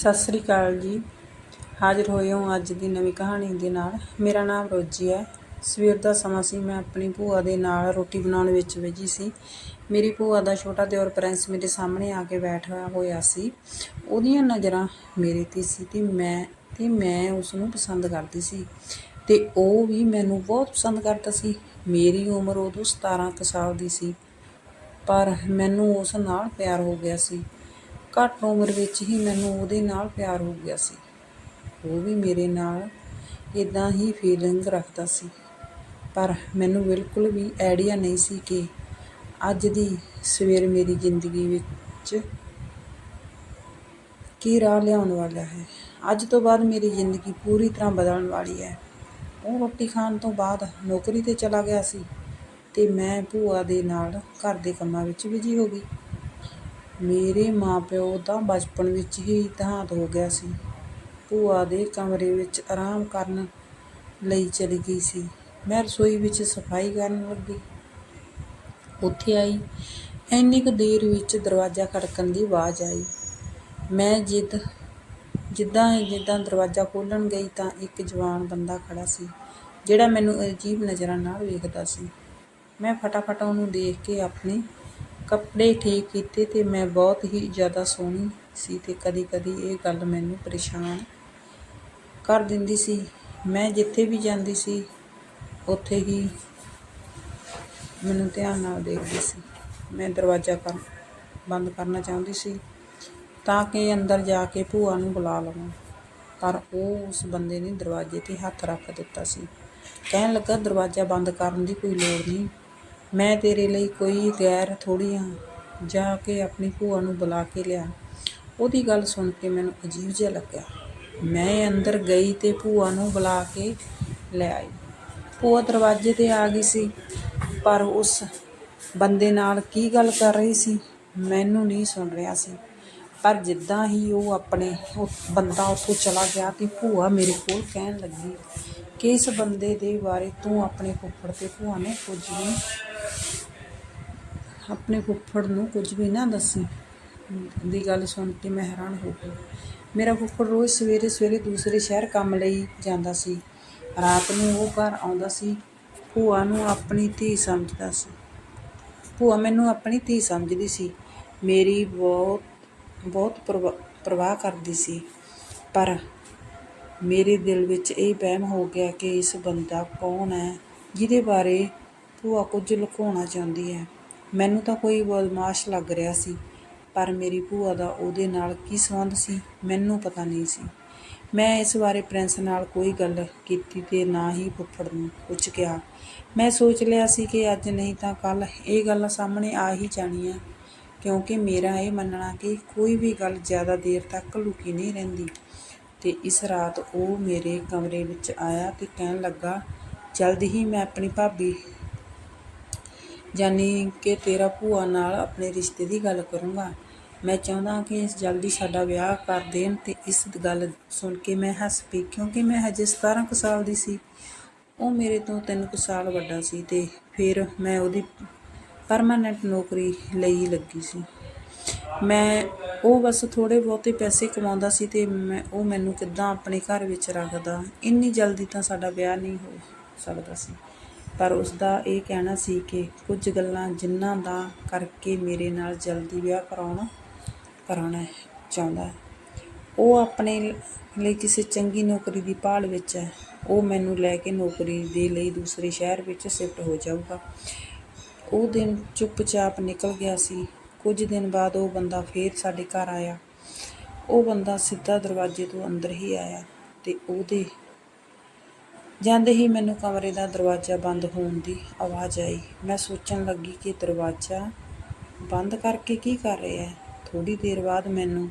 ਸਤਿ ਸ੍ਰੀ ਅਕਾਲ ਜੀ। ਹਾਜ਼ਰ ਹੋਏ ਹਾਂ ਅੱਜ ਦੀ ਨਵੀਂ ਕਹਾਣੀ ਦੇ ਨਾਲ। ਮੇਰਾ ਨਾਮ ਰੋਜੀ ਹੈ। ਸਵੇਰ ਦਾ ਸਮਾਂ ਸੀ। ਮੈਂ ਆਪਣੀ ਭੂਆ ਦੇ ਨਾਲ ਰੋਟੀ ਬਣਾਉਣ ਵਿੱਚ ਵਿਜੀ ਸੀ। ਮੇਰੀ ਭੂਆ ਦਾ ਛੋਟਾ ਦਿਓਰ ਪ੍ਰਿੰਸ ਮੇਰੇ ਸਾਹਮਣੇ ਆ ਕੇ ਬੈਠਾ ਹੋਇਆ ਸੀ। ਉਹਦੀਆਂ ਨਜ਼ਰਾਂ ਮੇਰੇ ਤੇ ਸੀ ਤੇ ਮੈਂ ਤੇ ਮੈਂ ਉਸ ਨੂੰ ਪਸੰਦ ਕਰਦੀ ਸੀ। ਤੇ ਉਹ ਵੀ ਮੈਨੂੰ ਬਹੁਤ ਪਸੰਦ ਕਰਦਾ ਸੀ। ਮੇਰੀ ਉਮਰ ਉਦੋਂ 17 ਕੁ ਸਾਲ ਦੀ ਸੀ। ਪਰ ਮੈਨੂੰ ਉਸ ਨਾਲ ਪਿਆਰ ਹੋ ਗਿਆ ਸੀ। ਘੱਟ ਉਮਰ ਵਿੱਚ ਹੀ ਮੈਨੂੰ ਉਹਦੇ ਨਾਲ ਪਿਆਰ ਹੋ ਗਿਆ ਸੀ। ਉਹ ਵੀ ਮੇਰੇ ਨਾਲ ਇਦਾਂ ਹੀ ਫੀਲਿੰਗ ਰੱਖਦਾ ਸੀ। ਪਰ ਮੈਨੂੰ ਬਿਲਕੁਲ ਵੀ ਆਈਡੀਆ ਨਹੀਂ ਸੀ ਕਿ ਅੱਜ ਦੀ ਸਵੇਰ ਮੇਰੀ ਜ਼ਿੰਦਗੀ ਵਿੱਚ ਕੀ ਰਾਹ ਲਿਆਉਣ ਵਾਲਾ ਹੈ। ਅੱਜ ਤੋਂ ਬਾਅਦ ਮੇਰੀ ਜ਼ਿੰਦਗੀ ਪੂਰੀ ਤਰ੍ਹਾਂ ਬਦਲਣ ਵਾਲੀ ਹੈ। ਉਹ ਰੋਟੀ ਖਾਣ ਤੋਂ ਬਾਅਦ ਨੌਕਰੀ ਤੇ ਚਲਾ ਗਿਆ ਸੀ ਤੇ ਮੈਂ ਭੂਆ ਦੇ ਨਾਲ ਘਰ ਦੇ ਕੰਮਾਂ ਵਿੱਚ ਬਿਜ਼ੀ ਹੋ ਗਈ। ਮੇਰੇ ਮਾਂ ਪਿਓ ਤਾਂ ਬਚਪਨ ਵਿੱਚ ਹੀ ਦੇਹਾਂਤ ਹੋ ਗਿਆ ਸੀ। ਭੂਆ ਦੇ ਕਮਰੇ ਵਿੱਚ ਆਰਾਮ ਕਰਨ ਲਈ ਚਲੀ ਗਈ ਸੀ। ਮੈਂ ਰਸੋਈ ਵਿੱਚ ਸਫ਼ਾਈ ਕਰਨ ਲੱਗੀ। ਉੱਥੇ ਆਈ। ਇੰਨੀ ਕੁ ਦੇਰ ਵਿੱਚ ਦਰਵਾਜ਼ਾ ਖੜਕਣ ਦੀ ਆਵਾਜ਼ ਆਈ। ਮੈਂ ਜਿੱਦ, ਜਿੱਦਾਂ ਜਿੱਦਾਂ ਦਰਵਾਜ਼ਾ ਖੋਲ੍ਹਣ ਗਈ ਤਾਂ ਇੱਕ ਜਵਾਨ ਬੰਦਾ ਖੜ੍ਹਾ ਸੀ, ਜਿਹੜਾ ਮੈਨੂੰ ਅਜੀਬ ਨਜ਼ਰਾਂ ਨਾਲ ਵੇਖਦਾ ਸੀ। ਮੈਂ ਫਟਾਫਟ ਉਹਨੂੰ ਦੇਖ ਕੇ ਆਪਣੇ ਕੱਪੜੇ ਠੀਕ ਕੀਤੇ ਅਤੇ ਮੈਂ ਬਹੁਤ ਹੀ ਜ਼ਿਆਦਾ ਸੋਹਣੀ ਸੀ ਅਤੇ ਕਦੀ ਕਦੀ ਇਹ ਗੱਲ ਮੈਨੂੰ ਪਰੇਸ਼ਾਨ ਕਰ ਦਿੰਦੀ ਸੀ। ਮੈਂ ਜਿੱਥੇ ਵੀ ਜਾਂਦੀ ਸੀ, ਉੱਥੇ ਹੀ ਮੈਨੂੰ ਧਿਆਨ ਨਾਲ ਦੇਖਦੀ ਸੀ। ਮੈਂ ਦਰਵਾਜ਼ਾ ਕਰ, ਬੰਦ ਕਰਨਾ ਚਾਹੁੰਦੀ ਸੀ ਤਾਂ ਕਿ ਅੰਦਰ ਜਾ ਕੇ ਭੂਆ ਨੂੰ ਬੁਲਾ ਲਵਾਂ। ਪਰ ਉਹ ਉਸ ਬੰਦੇ ਨੇ ਦਰਵਾਜ਼ੇ 'ਤੇ ਹੱਥ ਰੱਖ ਦਿੱਤਾ ਸੀ। ਕਹਿਣ ਲੱਗਾ, ਦਰਵਾਜ਼ਾ ਬੰਦ ਕਰਨ ਦੀ ਕੋਈ ਲੋੜ ਨਹੀਂ। ਮੈਂ ਤੇਰੇ ਲਈ ਕੋਈ ਗੈਰ ਥੋੜ੍ਹੀ ਹਾਂ ਜਾ ਕੇ ਆਪਣੀ ਭੂਆ ਨੂੰ ਬੁਲਾ ਕੇ ਲਿਆ। ਉਹਦੀ ਗੱਲ ਸੁਣ ਕੇ ਮੈਨੂੰ ਅਜੀਬ ਜਿਹਾ ਲੱਗਿਆ। ਮੈਂ ਅੰਦਰ ਗਈ ਤੇ ਭੂਆ ਨੂੰ ਬੁਲਾ ਕੇ ਲੈ ਆਈ। ਭੂਆ ਦਰਵਾਜ਼ੇ 'ਤੇ ਆ ਗਈ ਸੀ, ਪਰ ਉਸ ਬੰਦੇ ਨਾਲ ਕੀ ਗੱਲ ਕਰ ਰਹੀ ਸੀ ਮੈਨੂੰ ਨਹੀਂ ਸੁਣ ਰਿਹਾ ਸੀ। ਪਰ ਜਿੱਦਾਂ ਹੀ ਉਹ ਆਪਣੇ ਉਹ ਬੰਦਾ ਉੱਥੋਂ ਚਲਾ ਗਿਆ ਤੇ ਭੂਆ ਮੇਰੇ ਕੋਲ ਕਹਿਣ ਲੱਗੀ ਕਿ ਇਸ ਬੰਦੇ ਦੇ ਬਾਰੇ ਤੂੰ ਆਪਣੇ ਫੁੱਫੜ ਤੇ ਭੂਆ ਨੇ ਕੁਝ ਵੀ ਆਪਣੇ ਫੁੱਫੜ ਨੂੰ ਕੁਝ ਵੀ ਨਾ ਦੱਸੀ। ਦੀ ਗੱਲ ਸੁਣ ਕੇ ਮੈਂ ਹੈਰਾਨ ਹੋ ਗਈ। ਮੇਰਾ ਫੁੱਫੜ ਰੋਜ਼ ਸਵੇਰੇ ਸਵੇਰੇ ਦੂਸਰੇ ਸ਼ਹਿਰ ਕੰਮ ਲਈ ਜਾਂਦਾ ਸੀ। ਰਾਤ ਨੂੰ ਉਹ ਘਰ ਆਉਂਦਾ ਸੀ। ਭੂਆ ਨੂੰ ਆਪਣੀ ਧੀ ਸਮਝਦਾ ਸੀ। ਭੂਆ ਮੈਨੂੰ ਆਪਣੀ ਧੀ ਸਮਝਦੀ ਸੀ। ਮੇਰੀ ਬਹੁਤ ਬਹੁਤ ਪਰਵਾ- ਪਰਵਾਹ ਕਰਦੀ ਸੀ। ਪਰ ਮੇਰੇ ਦਿਲ ਵਿੱਚ ਇਹ ਵਹਿਮ ਹੋ ਗਿਆ ਕਿ ਇਸ ਬੰਦਾ ਕੌਣ ਹੈ? ਜਿਹਦੇ ਬਾਰੇ ਭੂਆ ਕੁਝ ਲੁਕਾਉਣਾ ਚਾਹੁੰਦੀ ਹੈ। ਮੈਨੂੰ ਤਾਂ ਕੋਈ ਬਦਮਾਸ਼ ਲੱਗ ਰਿਹਾ ਸੀ, ਪਰ ਮੇਰੀ ਭੂਆ ਦਾ ਉਹਦੇ ਨਾਲ ਕੀ ਸੰਬੰਧ ਸੀ, ਮੈਨੂੰ ਪਤਾ ਨਹੀਂ ਸੀ। ਮੈਂ ਇਸ ਬਾਰੇ ਪ੍ਰਿੰਸ ਨਾਲ ਕੋਈ ਗੱਲ ਕੀਤੀ ਤੇ ਨਾ ਹੀ ਫੁੱਫੜ ਨੂੰ ਕੁਝ ਕਿਹਾ। ਮੈਂ ਸੋਚ ਲਿਆ ਸੀ ਕਿ ਅੱਜ ਨਹੀਂ ਤਾਂ ਕੱਲ ਇਹ ਗੱਲ ਸਾਹਮਣੇ ਆ ਹੀ ਜਾਣੀ ਹੈ ਕਿਉਂਕਿ ਮੇਰਾ ਇਹ ਮੰਨਣਾ ਕਿ ਕੋਈ ਵੀ ਗੱਲ ਜ਼ਿਆਦਾ ਦੇਰ ਤੱਕ ਲੁਕੀ ਨਹੀਂ ਰਹਿੰਦੀ। ਤੇ ਇਸ ਰਾਤ ਉਹ ਮੇਰੇ ਕਮਰੇ ਵਿੱਚ ਆਇਆ ਤੇ ਕਹਿਣ ਲੱਗਾ, ਜਲਦ ਹੀ ਮੈਂ ਆਪਣੀ ਭਾਬੀ ਯਾਨੀ ਕਿ ਤੇਰਾ ਭੂਆ ਨਾਲ ਆਪਣੇ ਰਿਸ਼ਤੇ ਦੀ ਗੱਲ ਕਰੂੰਗਾ। ਮੈਂ ਚਾਹੁੰਦਾ ਕਿ ਜਲਦੀ ਸਾਡਾ ਵਿਆਹ ਕਰ ਦੇਣ ਅਤੇ ਇਸ ਗੱਲ ਸੁਣ ਕੇ ਮੈਂ ਹੱਸ ਪਈ, ਕਿਉਂਕਿ ਮੈਂ ਹਜੇ 17 ਕੁ ਸਾਲ ਦੀ ਸੀ। ਉਹ ਮੇਰੇ ਤੋਂ ਤਿੰਨ ਕੁ ਸਾਲ ਵੱਡਾ ਸੀ ਅਤੇ ਫਿਰ ਮੈਂ ਉਹਦੀ ਪਰਮਾਨੈਂਟ ਨੌਕਰੀ ਲਈ ਲੱਗੀ ਸੀ। ਮੈਂ ਉਹ ਬਸ ਥੋੜ੍ਹੇ ਬਹੁਤੇ ਪੈਸੇ ਕਮਾਉਂਦਾ ਸੀ ਅਤੇ ਮੈਂ ਉਹ ਮੈਨੂੰ ਕਿੱਦਾਂ ਆਪਣੇ ਘਰ ਵਿੱਚ ਰੱਖਦਾ। ਇੰਨੀ ਜਲਦੀ ਤਾਂ ਸਾਡਾ ਵਿਆਹ ਨਹੀਂ ਹੋ ਸਕਦਾ ਸੀ। ਪਰ ਉਸਦਾ ਇਹ ਕਹਿਣਾ ਸੀ ਕਿ ਕੁਝ ਗੱਲਾਂ ਜਿਨ੍ਹਾਂ ਦਾ ਕਰਕੇ ਮੇਰੇ ਨਾਲ ਜਲਦੀ ਵਿਆਹ ਕਰਾਉਣਾ ਕਰਾਉਣਾ ਚਾਹੁੰਦਾ ਉਹ ਆਪਣੇ ਲਈ ਕਿਸੇ ਚੰਗੀ ਨੌਕਰੀ ਦੀ ਭਾਲ ਵਿੱਚ ਹੈ। ਉਹ ਮੈਨੂੰ ਲੈ ਕੇ ਨੌਕਰੀ ਦੇ ਲਈ ਦੂਸਰੇ ਸ਼ਹਿਰ ਵਿੱਚ ਸ਼ਿਫਟ ਹੋ ਜਾਊਗਾ। ਉਹ ਦਿਨ ਚੁੱਪਚਾਪ ਨਿਕਲ ਗਿਆ ਸੀ। ਕੁਝ ਦਿਨ ਬਾਅਦ ਉਹ ਬੰਦਾ ਫੇਰ ਸਾਡੇ ਘਰ ਆਇਆ। ਉਹ ਬੰਦਾ ਸਿੱਧਾ ਦਰਵਾਜ਼ੇ ਤੋਂ ਅੰਦਰ ਹੀ ਆਇਆ ਤੇ ਉਹਦੇ ਜਾਂਦੇ ਹੀ ਮੈਨੂੰ ਕਮਰੇ ਦਾ ਦਰਵਾਜ਼ਾ ਬੰਦ ਹੋਣ ਦੀ ਆਵਾਜ਼ ਆਈ। ਮੈਂ ਸੋਚਣ ਲੱਗੀ ਕਿ ਦਰਵਾਜ਼ਾ ਬੰਦ ਕਰਕੇ ਕੀ ਕਰ ਰਿਹਾ ਹੈ। ਥੋੜੀ ਦੇਰ ਬਾਅਦ ਮੈਨੂੰ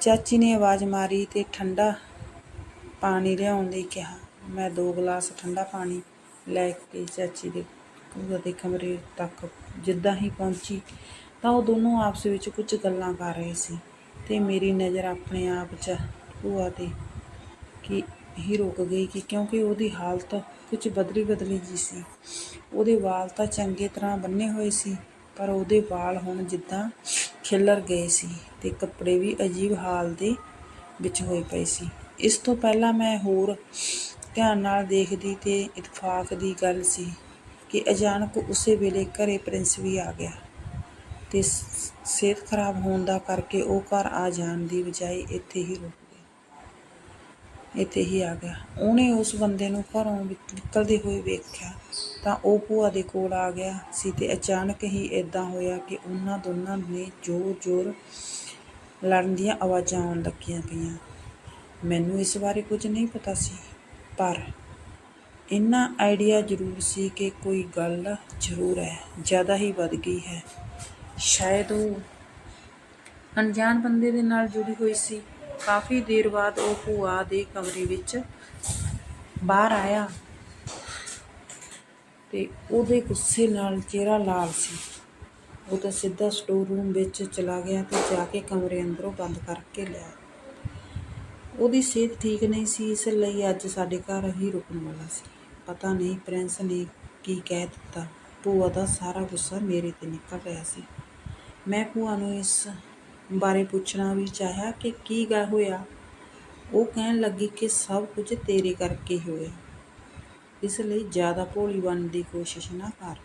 ਚਾਚੀ ਨੇ ਆਵਾਜ਼ ਮਾਰੀ ਤੇ ਠੰਡਾ ਪਾਣੀ ਲਿਆਉਣ ਲਈ ਕਿਹਾ। ਮੈਂ ਦੋ ਗਲਾਸ ਠੰਡਾ ਪਾਣੀ ਲੈ ਕੇ ਚਾਚੀ ਦੇ ਭੂਆ ਦੇ ਕਮਰੇ ਤੱਕ ਜਿੱਦਾਂ ਹੀ ਪਹੁੰਚੀ ਤਾਂ ਉਹ ਦੋਨੋਂ ਆਪਸ ਵਿੱਚ ਕੁਝ ਗੱਲਾਂ ਕਰ ਰਹੇ ਸੀ ਤੇ ਮੇਰੀ ਨਜ਼ਰ ਆਪਣੇ ਆਪ 'ਚ ਭੂਆ ਤੇ ਕਿ ਹੀ ਰੁਕ ਗਈ ਕਿ ਕਿਉਂਕਿ ਉਹਦੀ ਹਾਲਤ ਕੁਝ ਬਦਲੀ ਬਦਲੀ ਜੀ ਸੀ। ਉਹਦੇ ਵਾਲ ਤਾਂ ਚੰਗੇ ਤਰ੍ਹਾਂ ਬੰਨੇ ਹੋਏ ਸੀ, ਪਰ ਉਹਦੇ ਵਾਲ ਹੁਣ ਜਿੱਦਾਂ ਖਿੱਲਰ ਗਏ ਸੀ ਤੇ ਕੱਪੜੇ ਵੀ ਅਜੀਬ ਹਾਲ ਦੇ ਵਿੱਚ ਹੋਏ ਪਏ ਸੀ। ਇਸ ਤੋਂ ਪਹਿਲਾਂ ਮੈਂ ਹੋਰ ਧਿਆਨ ਨਾਲ ਦੇਖਦੀ ਤੇ ਇਤਫਾਕ ਦੀ ਗੱਲ ਸੀ ਕਿ ਅਚਾਨਕ ਉਸੇ ਵੇਲੇ ਘਰੇ ਪ੍ਰਿੰਸ ਵੀ ਆ ਗਿਆ ਤੇ ਸਿਹਤ ਖਰਾਬ ਹੋਣ ਦਾ ਕਰਕੇ ਉਹ ਘਰ ਆ ਜਾਣ ਦੀ ਬਜਾਏ ਇੱਥੇ ਹੀ ਰੁਕ ਇੱਥੇ ਹੀ ਆ ਗਿਆ। ਉਹਨੇ ਉਸ ਬੰਦੇ ਨੂੰ ਘਰੋਂ ਵਿਕ- ਨਿਕਲਦੇ ਹੋਏ ਵੇਖਿਆ ਤਾਂ ਉਹ ਭੂਆ ਦੇ ਕੋਲ ਆ ਗਿਆ ਸੀ ਤੇ ਅਚਾਨਕ ਹੀ ਇਦਾਂ ਹੋਇਆ ਕਿ ਉਹਨਾਂ ਦੋਨਾਂ ਨੇ ਜ਼ੋਰ-ਜ਼ੋਰ ਲੜਨ ਦੀਆਂ ਆਵਾਜ਼ਾਂ ਆਉਣ ਲੱਗੀਆਂ ਪਈਆਂ। ਮੈਨੂੰ ਇਸ ਬਾਰੇ ਕੁਝ ਨਹੀਂ ਪਤਾ ਸੀ, ਪਰ ਇੰਨਾ ਆਈਡੀਆ ਜ਼ਰੂਰ ਸੀ ਕਿ ਕੋਈ ਗੱਲ ਜ਼ਰੂਰ ਹੈ, ਜ਼ਿਆਦਾ ਹੀ ਵੱਧ ਗਈ ਹੈ। ਸ਼ਾਇਦ ਉਹ ਅਣਜਾਣ ਬੰਦੇ ਦੇ ਨਾਲ ਜੁੜੀ ਹੋਈ ਸੀ। ਕਾਫੀ ਦੇਰ ਬਾਅਦ ਉਹ ਭੂਆ ਦੇ ਕਮਰੇ ਵਿੱਚ ਬਾਹਰ ਆਇਆ ਤੇ ਉਹਦੇ ਗੁੱਸੇ ਨਾਲ ਚਿਹਰਾ ਲਾਲ ਸੀ। ਉਹ ਤਾਂ ਸਿੱਧਾ ਸਟੋਰ ਰੂਮ ਵਿੱਚ ਚਲਾ ਗਿਆ ਤੇ ਜਾ ਕੇ ਕਮਰੇ ਅੰਦਰੋਂ ਬੰਦ ਕਰਕੇ ਲਿਆ। ਉਹਦੀ ਸਿਹਤ ਠੀਕ ਨਹੀਂ ਸੀ, ਇਸ ਲਈ ਅੱਜ ਸਾਡੇ ਘਰ ਹੀ ਰੁਕਣ ਵਾਲਾ ਸੀ। ਪਤਾ ਨਹੀਂ ਪ੍ਰਿੰਸ ਨੇ ਕੀ ਕਹਿ ਦਿੱਤਾ। ਭੂਆ ਦਾ ਸਾਰਾ ਗੁੱਸਾ ਮੇਰੇ ਤੇ ਨਿਕਲ ਰਿਹਾ ਸੀ। ਮੈਂ ਭੂਆ ਨੂੰ ਇਸ ਬਾਰੇ ਪੁੱਛਣਾ ਵੀ ਚਾਹਿਆ ਕਿ ਕੀ ਗੱਲ ਹੋਇਆ। ਉਹ ਕਹਿਣ ਲੱਗੀ ਕਿ ਸਭ ਕੁਝ ਤੇਰੇ ਕਰਕੇ ਹੋਇਆ। ਇਸ ਲਈ ਜ਼ਿਆਦਾ ਭੋਲੀ ਬਣਨ ਦੀ ਕੋਸ਼ਿਸ਼ ਨਾ ਕਰ।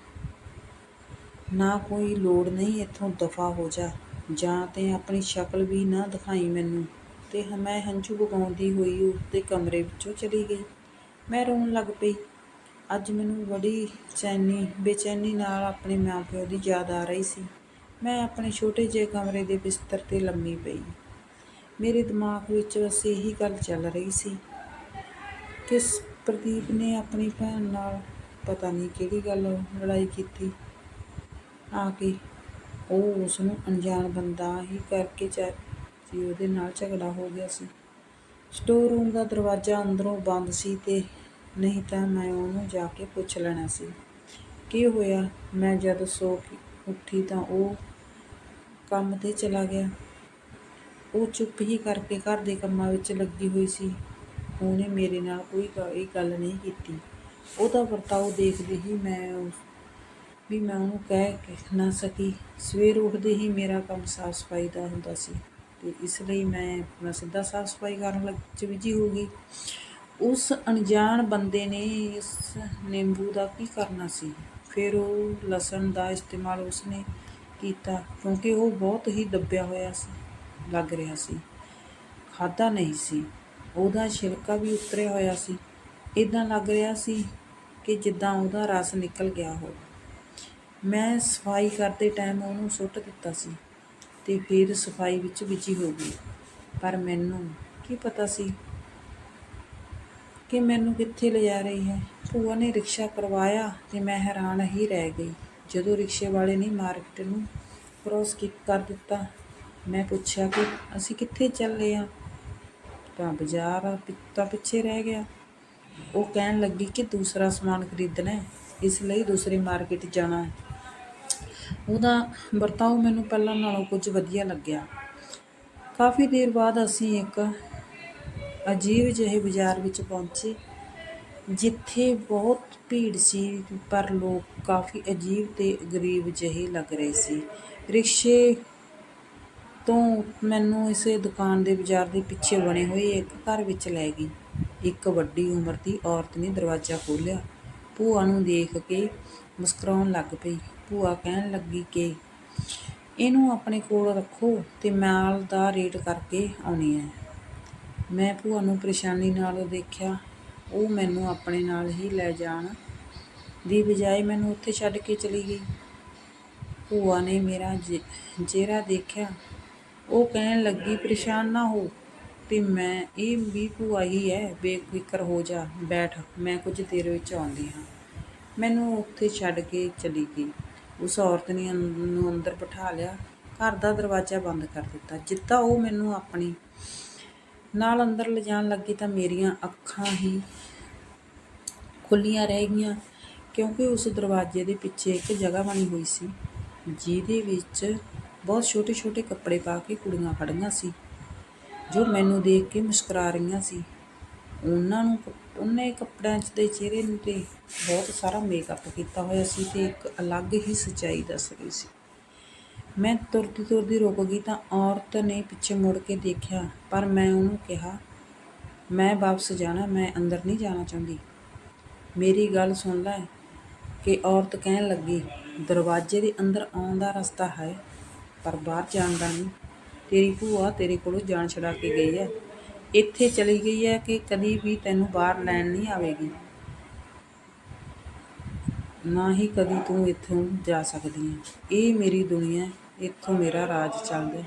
ਨਾ ਕੋਈ ਲੋੜ ਨਹੀਂ ਇੱਥੋਂ ਦਫਾ ਹੋ ਜਾ। ਜਾਂ ਤੇ ਆਪਣੀ ਸ਼ਕਲ ਵੀ ਨਾ ਦਿਖਾਈ ਮੈਨੂੰ। ਤੇ ਮੈਂ ਹੰਝੂ ਵਗਾਉਂਦੀ ਹੋਈ ਉਸਦੇ ਕਮਰੇ ਵਿੱਚੋਂ ਚਲੀ ਗਈ। ਮੈਂ ਰੋਣ ਲੱਗ ਪਈ। ਅੱਜ ਮੈਨੂੰ ਬੜੀ ਚੈਨੀ, ਬੇਚੈਨੀ ਨਾਲ ਆਪਣੇ ਮਾਪਿਓ ਦੀ ਯਾਦ ਆ ਰਹੀ ਸੀ। ਮੈਂ ਆਪਣੇ ਛੋਟੇ ਜਿਹੇ ਕਮਰੇ ਦੇ ਬਿਸਤਰ ਤੇ ਲੰਮੀ ਪਈ ਮੇਰੇ ਦਿਮਾਗ ਵਿੱਚ ਬਸ ਇਹੀ ਗੱਲ ਚੱਲ ਰਹੀ ਸੀ ਕਿ ਪ੍ਰਦੀਪ ਨੇ ਆਪਣੀ ਭੈਣ ਨਾਲ ਪਤਾ ਨਹੀਂ ਕਿਹੜੀ ਗੱਲ ਲੜਾਈ ਕੀਤੀ। ਆ ਕੇ ਉਹ ਉਸ ਨੂੰ ਅਣਜਾਣ ਬੰਦਾ ਹੀ ਕਰਕੇ ਚਾ ਸੀ ਉਹਦੇ ਨਾਲ ਝਗੜਾ ਹੋ ਗਿਆ ਸੀ। ਸਟੋਰ ਰੂਮ ਦਾ ਦਰਵਾਜ਼ਾ ਅੰਦਰੋਂ ਬੰਦ ਸੀ ਤੇ ਨਹੀਂ ਤਾਂ ਮੈਂ ਉਹਨੂੰ ਜਾ ਕੇ ਪੁੱਛ ਲੈਣਾ ਸੀ। ਕੀ ਹੋਇਆ? ਮੈਂ ਜਦ ਸੋ ਉੱਠੀ ਤਾਂ ਉਹ ਕੰਮ ਤੇ ਚਲਾ ਗਿਆ। ਉਹ ਚੁੱਪ ਹੀ ਕਰਕੇ ਘਰ ਦੇ ਕੰਮਾਂ ਵਿੱਚ ਲੱਗੀ ਹੋਈ ਸੀ। ਉਹਨੇ ਮੇਰੇ ਨਾਲ ਕੋਈ ਗ- ਗੱਲ ਨਹੀਂ ਕੀਤੀ। ਉਹਦਾ ਵਰਤਾਓ ਦੇਖਦੇ ਹੀ ਮੈਂ ਵੀ ਮੈਂ ਉਹਨੂੰ ਕਹਿ ਨਾ ਸਕੀ। ਸਵੇਰ ਉੱਠਦੇ ਹੀ ਮੇਰਾ ਕੰਮ ਸਾਫ਼ ਸਫ਼ਾਈ ਦਾ ਹੁੰਦਾ ਸੀ। ਤੇ ਇਸ ਲਈ ਮੈਂ ਆਪਣਾ ਸਿੱਧਾ ਸਾਫ਼ ਸਫ਼ਾਈ ਕਰਨ ਲੱਗ, ਚ ਹੋ ਗਈ। ਉਸ ਅਣਜਾਣ ਬੰਦੇ ਨੇ ਇਸ ਨਿੰਬੂ ਦਾ ਕੀ ਕਰਨਾ ਸੀ? ਫਿਰ ਉਹ ਲਸਣ ਦਾ ਇਸਤੇਮਾਲ ਉਸਨੇ ਕੀਤਾ ਕਿਉਂਕਿ ਉਹ ਬਹੁਤ ਹੀ ਦੱਬਿਆ ਹੋਇਆ ਸੀ, ਲੱਗ ਰਿਹਾ ਸੀ। ਖਾਧਾ ਨਹੀਂ ਸੀ। ਉਹਦਾ ਛਿਲਕਾ ਵੀ ਉਤਰਿਆ ਹੋਇਆ ਸੀ। ਇਦਾਂ ਲੱਗ ਰਿਹਾ ਸੀ ਕਿ ਜਿੱਦਾਂ ਉਹਦਾ ਰਸ ਨਿਕਲ ਗਿਆ ਹੋਵੇ। ਮੈਂ ਸਫ਼ਾਈ ਕਰਦੇ ਟਾਈਮ ਉਹਨੂੰ ਸੁੱਟ ਦਿੱਤਾ ਸੀ ਤੇ ਫਿਰ ਸਫ਼ਾਈ ਵਿੱਚ ਬਿਜ਼ੀ ਹੋ ਗਈ। ਪਰ ਮੈਨੂੰ ਕੀ ਪਤਾ ਸੀ ਕਿ ਮੈਨੂੰ ਕਿੱਥੇ ਲਿਜਾ ਰਹੀ ਹੈ? ਭੂਆ ਨੇ ਰਿਕਸ਼ਾ ਕਰਵਾਇਆ ਤੇ ਮੈਂ ਹੈਰਾਨ ਹੀ ਰਹਿ ਗਈ। ਜਦੋਂ ਰਿਕਸ਼ੇ ਵਾਲੇ ਨੇ ਮਾਰਕੀਟ ਨੂੰ ਕ੍ਰੋਸ ਕੀ ਕਰ ਦਿੱਤਾ ਮੈਂ ਪੁੱਛਿਆ ਕਿ ਅਸੀਂ ਕਿੱਥੇ ਚੱਲੇ ਆ? ਤਾਂ ਬਾਜ਼ਾਰ ਆ, ਤਾਂ ਪਿੱਛੇ ਰਹਿ ਗਿਆ। ਉਹ ਕਹਿਣ ਲੱਗੀ ਕਿ ਦੂਸਰਾ ਸਮਾਨ ਖਰੀਦਣਾ ਹੈ ਇਸ ਲਈ ਦੂਸਰੀ ਮਾਰਕੀਟ ਜਾਣਾ ਹੈ। ਉਹਦਾ ਵਰਤਾਓ ਮੈਨੂੰ ਪਹਿਲਾਂ ਨਾਲੋਂ ਕੁਝ ਵਧੀਆ ਲੱਗਿਆ। ਕਾਫੀ ਦੇਰ ਬਾਅਦ ਅਸੀਂ ਇੱਕ ਅਜੀਬ ਜਿਹੇ ਬਾਜ਼ਾਰ ਵਿੱਚ ਪਹੁੰਚੇ, ਜਿੱਥੇ ਬਹੁਤ ਭੀੜ ਸੀ, ਪਰ ਲੋਕ ਕਾਫੀ ਅਜੀਬ ਅਤੇ ਗਰੀਬ ਜਿਹੇ ਲੱਗ ਰਹੇ ਸੀ। ਰਿਕਸ਼ੇ ਤੋਂ ਮੈਨੂੰ ਇਸੇ ਦੁਕਾਨ ਦੇ ਬਾਜ਼ਾਰ ਦੇ ਪਿੱਛੇ ਬਣੇ ਹੋਏ ਇੱਕ ਘਰ ਵਿੱਚ ਲੈ ਗਈ। ਇੱਕ ਵੱਡੀ ਉਮਰ ਦੀ ਔਰਤ ਨੇ ਦਰਵਾਜ਼ਾ ਖੋਲ੍ਹਿਆ। ਭੂਆ ਨੂੰ ਦੇਖ ਕੇ ਮੁਸਕਰਾਉਣ ਲੱਗ ਪਈ। ਭੂਆ ਕਹਿਣ ਲੱਗੀ ਕਿ ਇਹਨੂੰ ਆਪਣੇ ਕੋਲ ਰੱਖੋ ਤੇ ਮਾਲ ਦਾ ਰੇਟ ਕਰਕੇ ਆਉਣੀ ਹੈ। ਮੈਂ ਭੂਆ ਨੂੰ ਪਰੇਸ਼ਾਨੀ ਨਾਲ ਦੇਖਿਆ, ਉਹ ਮੈਨੂੰ ਆਪਣੇ ਨਾਲ ਹੀ ਲੈ ਜਾਣ ਦੀ ਬਜਾਏ ਮੈਨੂੰ ਉੱਥੇ ਛੱਡ ਕੇ ਚਲੀ ਗਈ। ਭੂਆ ਨੇ ਮੇਰਾ ਜੇ- ਚਿਹਰਾ ਦੇਖਿਆ, ਉਹ ਕਹਿਣ ਲੱਗੀ, ਪਰੇਸ਼ਾਨ ਨਾ ਹੋ ਤੇ ਮੈਂ, ਇਹ ਵੀ ਭੂਆ ਹੀ ਹੈ ਬੇਫਿਕਰ ਹੋ ਜਾ, ਬੈਠ, ਮੈਂ ਕੁਝ ਦੇਰ ਵਿੱਚ ਆਉਂਦੀ ਹਾਂ। ਮੈਨੂੰ ਉੱਥੇ ਛੱਡ ਕੇ ਚਲੀ ਗਈ। ਉਸ ਔਰਤ ਨੇ ਨੂੰ ਅੰਦਰ ਬਿਠਾ ਲਿਆ, ਘਰ ਦਾ ਦਰਵਾਜ਼ਾ ਬੰਦ ਕਰ ਦਿੱਤਾ, ਜਿੱਦਾਂ ਉਹ ਮੈਨੂੰ ਆਪਣੀ ਨਾਲ ਅੰਦਰ ਲਿਜਾਣ ਲੱਗੀ ਤਾਂ ਮੇਰੀਆਂ ਅੱਖਾਂ ਹੀ ਖੁੱਲੀਆਂ ਰਹਿ ਗਈਆਂ, ਕਿਉਂਕਿ ਉਸ ਦਰਵਾਜ਼ੇ ਦੇ ਪਿੱਛੇ ਇੱਕ ਜਗ੍ਹਾ ਬਣੀ ਹੋਈ ਸੀ, ਜਿਹਦੇ ਵਿੱਚ ਬਹੁਤ ਛੋਟੇ ਛੋਟੇ ਕੱਪੜੇ ਪਾ ਕੇ ਕੁੜੀਆਂ ਖੜੀਆਂ ਸੀ, ਜੋ ਮੈਨੂੰ ਦੇਖ ਕੇ ਮੁਸਕਰਾ ਰਹੀਆਂ ਸੀ। ਉਹਨਾਂ ਨੂੰ ਕ- ਉਹਨੇ ਕੱਪੜਿਆਂ 'ਚ ਦੇ ਚਿਹਰੇ ਨੂੰ ਤੇ ਬਹੁਤ ਸਾਰਾ ਮੇਕਅਪ ਕੀਤਾ ਹੋਇਆ ਸੀ ਤੇ ਇੱਕ ਅਲੱਗ ਹੀ ਸੱਚਾਈ ਦੱਸ ਰਹੀ ਸੀ। ਮੈਂ ਤੁਰਦੀ ਤੁਰਦੀ ਰੁਕ ਗਈ ਤਾਂ ਔਰਤ ਨੇ ਪਿੱਛੇ ਮੁੜ ਕੇ ਦੇਖਿਆ, ਪਰ ਮੈਂ ਉਹਨੂੰ ਕਿਹਾ, ਮੈਂ ਵਾਪਸ ਜਾਣਾ, ਮੈਂ ਅੰਦਰ ਨਹੀਂ ਜਾਣਾ ਚਾਹੁੰਦੀ। ਮੇਰੀ ਗੱਲ ਸੁਣ ਲੈ ਕਿ ਔਰਤ ਕਹਿਣ ਲੱਗੀ, ਦਰਵਾਜ਼ੇ ਦੇ ਅੰਦਰ ਆਉਣ ਦਾ ਰਸਤਾ ਹੈ, ਪਰ ਬਾਹਰ ਜਾਣ ਦਾ ਨਹੀਂ। ਤੇਰੀ ਭੂਆ ਤੇਰੇ ਕੋਲੋਂ ਜਾਨ ਛੁਡਾ ਕੇ ਗਈ ਹੈ। ਇੱਥੇ ਚਲੀ ਗਈ ਹੈ ਕਿ ਕਦੀ ਵੀ ਤੈਨੂੰ ਬਾਹਰ ਲੈਣ ਨਹੀਂ ਆਵੇਗੀ। ਨਾ ਹੀ ਕਦੀ ਤੂੰ ਇੱਥੋਂ ਜਾ ਸਕਦੀ ਹੈ ਇਹ ਮੇਰੀ ਦੁਨੀਆ, ਇੱਥੋਂ ਮੇਰਾ ਰਾਜ ਚੱਲਦਾ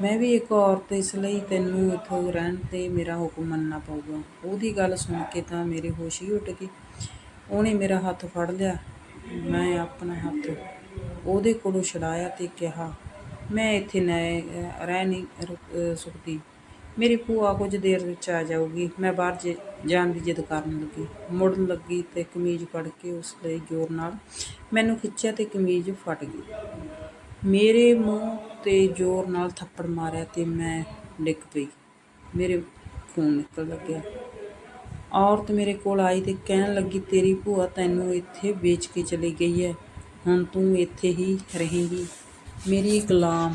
ਮੈਂ ਵੀ ਇੱਕ ਔਰਤ, ਇਸ ਲਈ ਤੈਨੂੰ ਇੱਥੋਂ ਰਹਿਣ ਤੇ ਮੇਰਾ ਹੁਕਮ ਮੰਨਣਾ ਪਊਗਾ। ਉਹਦੀ ਗੱਲ ਸੁਣ ਕੇ ਤਾਂ ਮੇਰੇ ਹੋਸ਼ ਹੀ ਉੱਡ ਗਏ ਉਹਨੇ ਮੇਰਾ ਹੱਥ ਫੜ ਲਿਆ। ਮੈਂ ਆਪਣਾ ਹੱਥ ਉਹਦੇ ਕੋਲੋਂ ਛਡਾਇਆ ਤੇ ਕਿਹਾ, ਮੈਂ ਇੱਥੇ ਨਾ, ਰਹਿ ਨਹੀਂ ਰੁਕ- ਅਹ ਸਕਦੀ ਮੇਰੀ ਭੂਆ ਕੁਝ ਦੇਰ ਵਿੱਚ ਆ ਜਾਊਗੀ। ਮੈਂ ਬਾਹਰ ਜੇ- ਜਾਣ ਦੀ ਜਿੱਦ ਕਰਨ ਲੱਗੀ। ਮੁੜਨ ਲੱਗੀ ਤੇ ਕਮੀਜ਼ ਫੜ ਕੇ ਉਸ ਲਈ ਜ਼ੋਰ ਨਾਲ ਮੈਨੂੰ ਖਿੱਚਿਆ ਤੇ ਕਮੀਜ਼ ਫਟ ਗਈ। ਮੇਰੇ ਮੂੰਹ ਤੇ ਜ਼ੋਰ ਨਾਲ ਥੱਪੜ ਮਾਰਿਆ ਤੇ ਮੈਂ ਡਿੱਗ ਪਈ। ਮੇਰੇ ਖੂਨ ਨਿਕਲ ਲੱਗਿਆ। ਔਰਤ ਮੇਰੇ ਕੋਲ ਆਈ ਤੇ ਕਹਿਣ ਲੱਗੀ, ਤੇਰੀ ਭੂਆ ਤੈਨੂੰ ਇੱਥੇ ਵੇਚ ਕੇ ਚਲੀ ਗਈ ਹੈ। ਹੁਣ ਤੂੰ ਇੱਥੇ ਹੀ ਰਹੇਂਗੀ। ਮੇਰੀ ਗੁਲਾਮ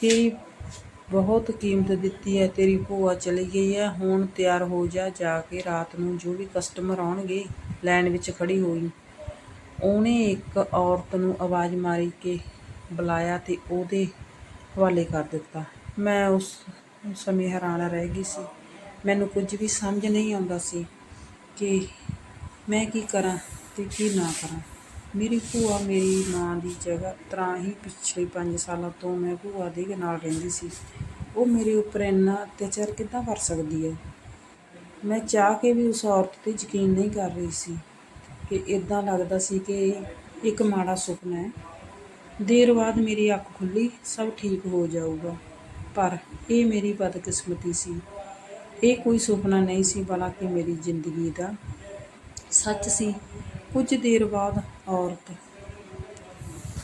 ਤੇਰੀ ਬਹੁਤ ਕੀਮਤ ਦਿੱਤੀ ਹੈ, ਤੇਰੀ ਭੂਆ ਚਲੀ ਗਈ ਹੈ, ਹੁਣ ਤਿਆਰ ਹੋ ਜਾ ਜਾ ਕੇ ਰਾਤ ਨੂੰ ਜੋ ਵੀ ਕਸਟਮਰ ਆਉਣਗੇ, ਲਾਈਨ ਵਿੱਚ ਖੜੀ ਹੋਈ। ਉਹਨੇ ਇੱਕ ਔਰਤ ਨੂੰ ਆਵਾਜ਼ ਮਾਰੀ ਕੇ ਬੁਲਾਇਆ ਤੇ ਉਹਦੇ ਹਵਾਲੇ ਕਰ ਦਿੱਤਾ। ਮੈਂ ਉਸ ਸਮੇਂ ਹੈਰਾਨ ਰਹਿ ਗਈ ਸੀ। ਮੈਨੂੰ ਕੁਝ ਵੀ ਸਮਝ ਨਹੀਂ ਆਉਂਦਾ ਸੀ ਕਿ ਮੈਂ ਕੀ ਕਰਾਂ ਤੇ ਕੀ ਨਾ ਕਰਾਂ। ਮੇਰੀ ਭੂਆ ਮੇਰੀ ਮਾਂ ਦੀ ਜਗ੍ਹਾ ਤਰ੍ਹਾਂ ਹੀ ਪਿਛਲੇ 5 ਸਾਲਾਂ ਤੋਂ ਮੈਂ ਭੂਆ ਦੇ ਨਾਲ ਰਹਿੰਦੀ ਸੀ। ਉਹ ਮੇਰੇ ਉੱਪਰ ਇੰਨਾ ਅਤਿਆਚਾਰ ਕਿੱਦਾਂ ਕਰ ਸਕਦੀ ਹੈ? ਮੈਂ ਚਾਹ ਕੇ ਵੀ ਉਸ ਔਰਤ ਤੇ ਯਕੀਨ ਨਹੀਂ ਕਰ ਰਹੀ ਸੀ ਕਿ ਇਦਾਂ ਲੱਗਦਾ ਸੀ ਕਿ ਇੱਕ ਮਾੜਾ ਸੁਪਨਾ ਹੈ। ਦੇਰ ਬਾਅਦ ਮੇਰੀ ਅੱਖ ਖੁੱਲੀ, ਸਭ ਠੀਕ ਹੋ ਜਾਊਗਾ। ਪਰ ਇਹ ਮੇਰੀ ਬਦਕਿਸਮਤੀ ਸੀ। ਇਹ ਕੋਈ ਸੁਪਨਾ ਨਹੀਂ ਸੀ ਬਲਕਿ ਮੇਰੀ ਜ਼ਿੰਦਗੀ ਦਾ ਸੱਚ ਸੀ। ਕੁਝ ਦੇਰ ਬਾਅਦ ਔਰਤ।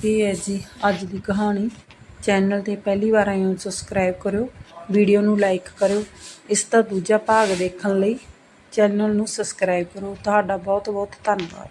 ਇਹ ਹੈ ਜੀ ਅੱਜ ਦੀ ਕਹਾਣੀ। ਚੈਨਲ ਤੇ ਪਹਿਲੀ ਵਾਰ ਆਏ ਹੋ ਸਬਸਕ੍ਰਾਈਬ ਕਰਿਓ। ਵੀਡੀਓ ਨੂੰ ਲਾਈਕ ਕਰਿਓ। ਇਸ ਦਾ ਦੂਜਾ ਭਾਗ ਦੇਖਣ ਲਈ ਚੈਨਲ ਨੂੰ ਸਬਸਕ੍ਰਾਈਬ ਕਰੋ। ਤੁਹਾਡਾ ਬਹੁਤ ਬਹੁਤ ਧੰਨਵਾਦ।